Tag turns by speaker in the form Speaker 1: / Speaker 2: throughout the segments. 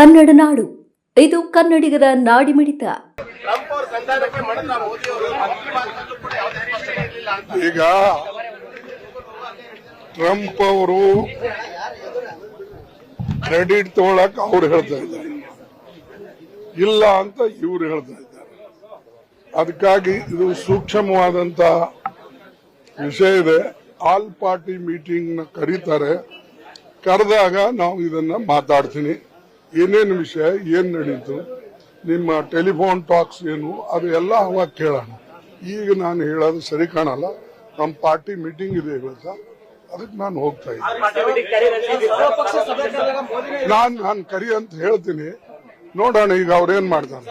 Speaker 1: ಕನ್ನಡ ನಾಡು. ಇದು ಕನ್ನಡಿಗರ ನಾಡಿಮಿಡಿತ.
Speaker 2: ಈಗ ಟ್ರಂಪ್ ಅವರು ಕ್ರೆಡಿಟ್ ತಗೊಳಕ್ ಅವ್ರು ಹೇಳ್ತಾ ಇದ್ದಾರೆ. ಇಲ್ಲ ಅಂತ ಇವ್ರು ಹೇಳ್ತಾ ಇದ್ದಾರೆ. ಅದಕ್ಕಾಗಿ ಇದು ಸೂಕ್ಷ್ಮವಾದಂತ ವಿಷಯ ಇದೆ. ಆಲ್ ಪಾರ್ಟಿ ಮೀಟಿಂಗ್ನ ಕರೀತಾರೆ. ಕರೆದಾಗ ನಾವು ಇದನ್ನ ಮಾತಾಡ್ತೀನಿ. ಏನೇನು ವಿಷಯ, ಏನ್ ನಡೀತು, ನಿಮ್ಮ ಟೆಲಿಫೋನ್ ಟಾಕ್ಸ್ ಏನು, ಅದು ಎಲ್ಲ ಅವಾಗ ಕೇಳೋಣ. ಈಗ ನಾನು ಹೇಳೋದು ಸರಿ ಕಾಣಲ್ಲ. ನಮ್ಮ ಪಾರ್ಟಿ ಮೀಟಿಂಗ್ ಇದೆ ಇವತ್ತ ಅದಕ್ಕೆ ನಾನು ಹೋಗ್ತಾ ಇದ್ದೀನಿ. ನಾನು ನಾನು ಕರಿ ಅಂತ ಹೇಳ್ತೀನಿ. ನೋಡೋಣ, ಈಗ ಅವ್ರೇನ್
Speaker 3: ಮಾಡ್ತಾರೆ.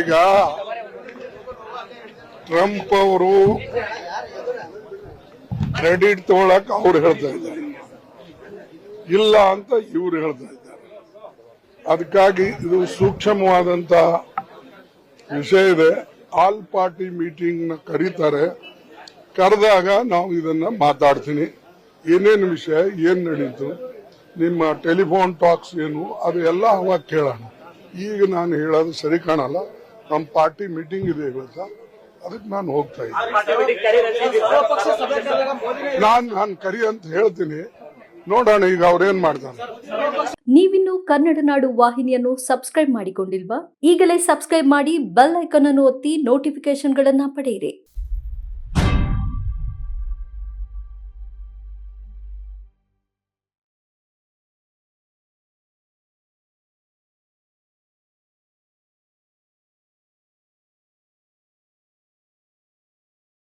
Speaker 2: ಈಗ ಟ್ರಂಪ್ ಅವರು ಕ್ರೆಡಿಟ್ ತಗೊಳಕ್ ಅವ್ರು ಹೇಳ್ತಾ ಇದ್ದಾರೆ. ಇಲ್ಲ ಅಂತ ಇವರು ಹೇಳ್ತಾ ಇದ್ದಾರೆ. ಅದಕ್ಕಾಗಿ ಇದು ಸೂಕ್ಷ್ಮವಾದಂತ ವಿಷಯ ಇದೆ. ಆಲ್ ಪಾರ್ಟಿ ಮೀಟಿಂಗ್ನ ಕರೀತಾರೆ. ಕರೆದಾಗ ನಾವು ಇದನ್ನ ಮಾತಾಡ್ತೀನಿ. ಏನೇನು ವಿಷಯ ಏನ್ ನಡೀತು ನಿಮ್ಮ ಟೆಲಿಫೋನ್ ಟಾಕ್ಸ್ ಏನು ಅದು ಎಲ್ಲ ಅವಾಗ ಕೇಳೋಣ. ಈಗ ನಾನು ಹೇಳೋದು ಸರಿ ಕಾಣಲ್ಲ. ನಮ್ಮ ಪಾರ್ಟಿ ಮೀಟಿಂಗ್ ಇದೆ ಇವತ್ತು ಅದಕ್ಕೆ ನಾನು ಹೋಗ್ತಾ ಇದ್ದೀನಿ. ನಾನು ನಾನು ಕರಿ ಅಂತ ಹೇಳ್ತೀನಿ. ನೋಡೋಣ, ಈಗ ಅವ್ರೇನ್ ಮಾಡ್ತಾರೆ.
Speaker 1: ನೀವಿನ್ನು ಕನ್ನಡ ನಾಡು ವಾಹಿನಿಯನ್ನು ಸಬ್ಸ್ಕ್ರೈಬ್ ಮಾಡಿಕೊಂಡಿಲ್ವಾ? ಈಗಲೇ ಸಬ್ಸ್ಕ್ರೈಬ್ ಮಾಡಿ ಬೆಲ್ ಐಕಾನ್ ಅನ್ನು ಒತ್ತಿ ನೋಟಿಫಿಕೇಶನ್ಗಳನ್ನ ಪಡೆಯಿರಿ.